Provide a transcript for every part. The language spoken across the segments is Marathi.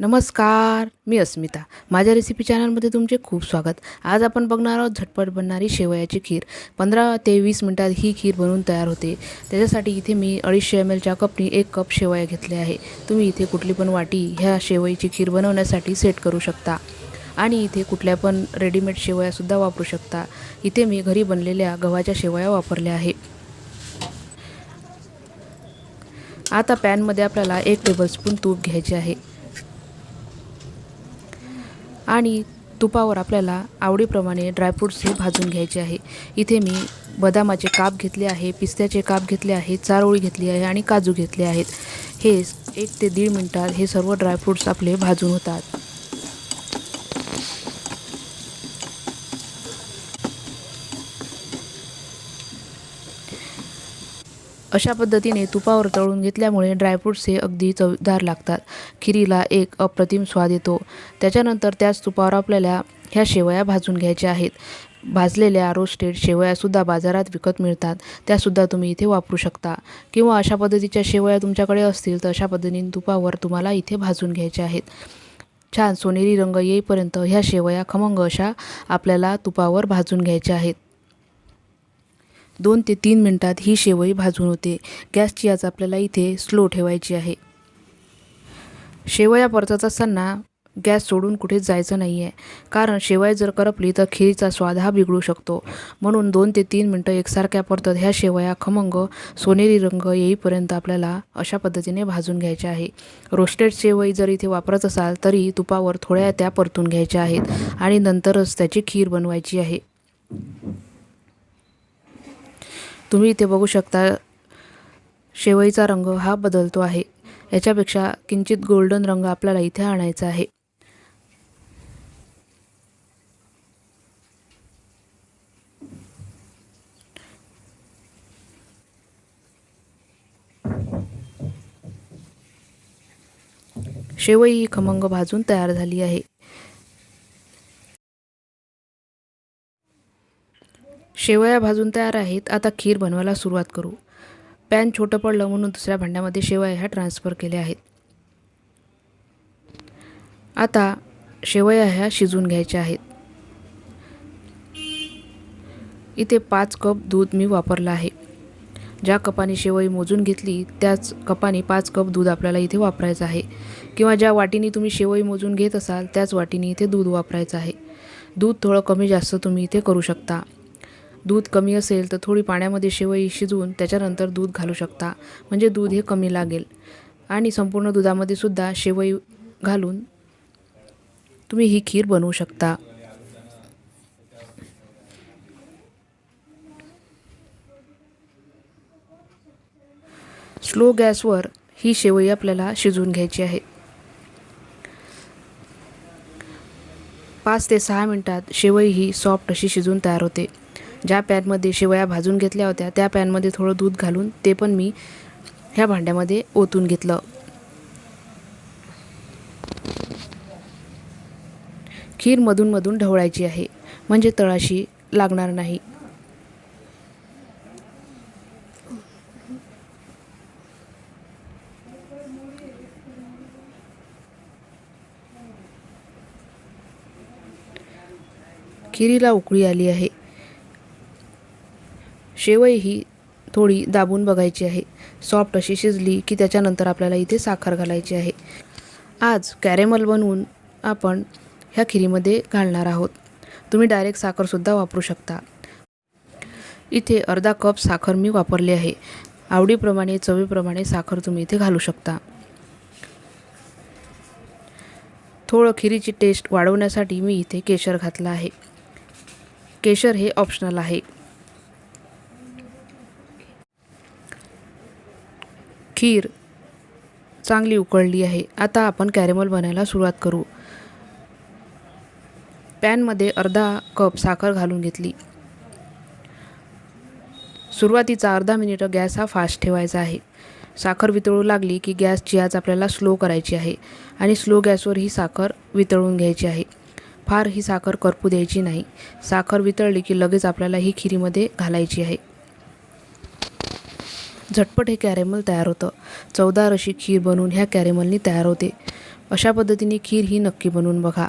नमस्कार मी अस्मिता. माझ्या रेसिपी चॅनलमध्ये तुमचे खूप स्वागत. आज आपण बघणार आहोत झटपट बनणारी शेवयाची खीर. पंधरा ते वीस मिनटात ही खीर बनवून तयार होते. त्याच्यासाठी इथे मी अडीचशे एम एलच्या कपनी एक कप शेवया घेतले आहे. तुम्ही इथे कुठली पण वाटी ह्या शेवयाची खीर बनवण्यासाठी सेट करू शकता. आणि इथे कुठल्या पण रेडीमेड शेवयासुद्धा वापरू शकता. इथे मी घरी बनलेल्या गव्हाच्या शेवया वापरल्या आहे. आता पॅनमध्ये आपल्याला एक टेबलस्पून तूप घ्यायचे आहे. आणि तुपावर आपल्याला आवडीप्रमाणे ड्रायफ्रूट्स हे भाजून घ्यायचे आहे. इथे मी बदामाचे काप घेतले आहे पिस्त्याचे काप घेतले आहे चारोळी घेतली आहे आणि काजू घेतले आहेत. हे एक ते दीड मिनटात हे सर्व ड्रायफ्रूट्स आपले भाजून होतात. अशा पद्धतीने तुपावर तळून घेतल्यामुळे ड्रायफ्रूट्स हे अगदी चवदार लागतात. खिरीला एक अप्रतिम स्वाद येतो. त्याच्यानंतर त्याच तुपावर आपल्याला ह्या शेवया भाजून घ्यायच्या आहेत. भाजलेल्या रोस्टेड शेवयासुद्धा बाजारात विकत मिळतात. त्यासुद्धा तुम्ही इथे वापरू शकता. किंवा अशा पद्धतीच्या शेवया तुमच्याकडे असतील तर अशा पद्धतीने तुपावर तुम्हाला इथे भाजून घ्यायच्या आहेत. छान सोनेरी रंग येईपर्यंत ह्या शेवया खमंग अशा आपल्याला तुपावर भाजून घ्यायच्या आहेत. दोन ते तीन मिनटात ही शेवई भाजून होते. गॅसची आज आपल्याला इथे स्लो ठेवायची आहे. शेवया परतत असताना गॅस सोडून कुठेच जायचं नाही आहे कारण शेवया जर करपली तर खिरीचा स्वाद हा बिघडू शकतो. म्हणून दोन ते तीन मिनटं एकसारख्या परतत ह्या शेवया खमंग सोनेरी रंग येईपर्यंत आपल्याला अशा पद्धतीने भाजून घ्यायच्या आहे. रोस्टेड शेवई जर इथे वापरत असाल तरी तुपावर थोड्या त्या परतून घ्यायच्या आहेत आणि नंतरच त्याची खीर बनवायची आहे. तुम्ही इथे बघू शकता शेवईचा रंग हा बदलतो आहे. याच्यापेक्षा किंचित गोल्डन रंग आपल्याला इथे आणायचा आहे. शेवई ही खमंग भाजून तयार झाली आहे. शेवया भाजून तयार आहेत. आता खीर बनवायला सुरुवात करू. पॅन छोटं पडलं म्हणून दुसऱ्या भांड्यामध्ये शेवया ह्या ट्रान्सफर केल्या आहेत. आता शेवया ह्या शिजून घ्यायच्या आहेत. इथे पाच कप दूध मी वापरलं आहे. ज्या कपाने शेवई मोजून घेतली त्याच कपाने पाच कप दूध आपल्याला इथे वापरायचं आहे. किंवा ज्या वाटीने तुम्ही शेवई मोजून घेत असाल त्याच वाटीने इथे दूध वापरायचं आहे. दूध थोडं कमी जास्त तुम्ही इथे करू शकता. दूध कमी असेल तर थोडी पाण्यामध्ये शेवई शिजवून त्याच्यानंतर दूध घालू शकता. म्हणजे दूध हे कमी लागेल. आणि संपूर्ण दुधामध्ये सुद्धा शेवई घालून तुम्ही ही खीर बनवू शकता. स्लो गॅसवर ही शेवई आपल्याला शिजवून घ्यायची आहे. पाच ते सहा मिनटात शेवई ही सॉफ्ट अशी शिजून तयार होते. ज्या पॅनमध्ये शेवया भाजून घेतल्या होत्या त्या पॅनमध्ये थोडं दूध घालून ते पण मी ह्या भांड्यामध्ये ओतून घेतलं. खीर मधून मधून ढवळायची आहे म्हणजे तळाशी लागणार नाही. खिरीला उकळी आली आहे. शेवई ही थोडी दाबून बघायची आहे. सॉफ्ट अशी शिजली की त्याच्यानंतर आपल्याला इथे साखर घालायची आहे. आज कॅरेमल बनवून आपण ह्या खिरीमध्ये घालणार आहोत. तुम्ही डायरेक्ट साखरसुद्धा वापरू शकता. इथे अर्धा कप साखर मी वापरली आहे. आवडीप्रमाणे चवीप्रमाणे साखर तुम्ही इथे घालू शकता. थोडं खिरीची टेस्ट वाढवण्यासाठी मी इथे केशर घातलं आहे. केशर हे ऑप्शनल आहे. खीर चांगली उकळली आहे. आता आपण कॅरेमल बनायला सुरुवात करू. पॅनमध्ये अर्धा कप साखर घालून घेतली. सुरुवातीचा अर्धा मिनिट गॅस हा फास्ट ठेवायचा आहे. साखर वितळू लागली की गॅसची आज आपल्याला स्लो करायची आहे आणि स्लो गॅसवर ही साखर वितळून घ्यायची आहे. फार ही साखर करपू द्यायची नाही. साखर वितळली की लगेच आपल्याला ही खिरीमध्ये घालायची आहे. झटपट हे कॅरेमल तयार होतं. चवदार अशी खीर बनवून ह्या कॅरेमलनी तयार होते. अशा पद्धतीने खीर ही नक्की बनवून बघा.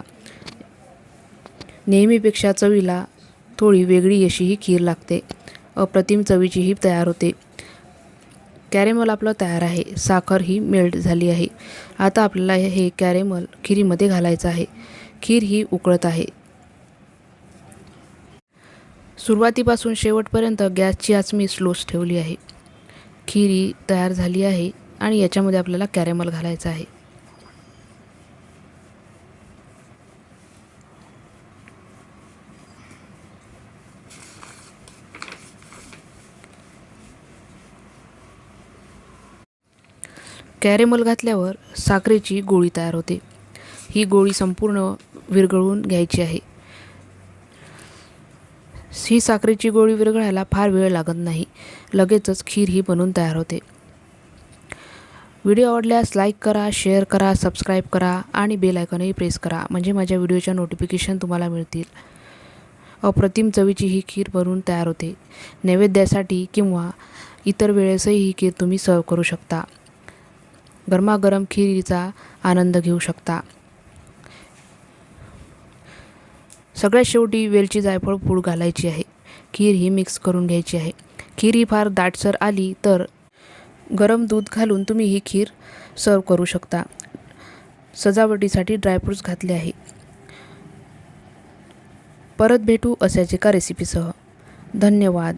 नेहमीपेक्षा चवीला थोडी वेगळी अशी ही खीर लागते. अप्रतिम चवीची ही तयार होते. कॅरेमल आपलं तयार आहे. साखर ही मेल्ट झाली आहे. आता आपल्याला हे कॅरेमल खिरीमध्ये घालायचं आहे. खीर ही उकळत आहे. सुरुवातीपासून शेवटपर्यंत गॅसची आच मी स्लोच ठेवली आहे. खिरी तयार झाली आहे आणि याच्यामध्ये आपल्याला कॅरेमल घालायचं आहे. कॅरेमल घातल्यावर साखरेची गोळी तयार होते. ही गोळी संपूर्ण विरघळवून घ्यायची आहे. ही साखरेची गोळी विरघळायला फार वेळ लागत नाही. लगेचच खीर ही बनून तयार होते. व्हिडिओ आवडल्यास लाईक करा शेअर करा सबस्क्राईब करा आणि बेल आयकॉनही प्रेस करा म्हणजे माझ्या व्हिडिओच्या नोटिफिकेशन तुम्हाला मिळतील. अप्रतिम चवीची ही खीर बनवून तयार होते. नैवेद्यासाठी किंवा इतर वेळेसही ही खीर तुम्ही सर्व करू शकता. गरमागरम खीरीचा आनंद घेऊ शकता. सगळ्यात शेवटी वेलची जायफळ पूड घालायची आहे. खीर ही मिक्स करून घ्यायची आहे. खीर ही फार दाटसर आली तर गरम दूध घालून तुम्ही ही खीर सर्व करू शकता. सजावटीसाठी ड्रायफ्रूट्स घातले आहे. परत भेटू अशाच एका रेसिपीसह धन्यवाद.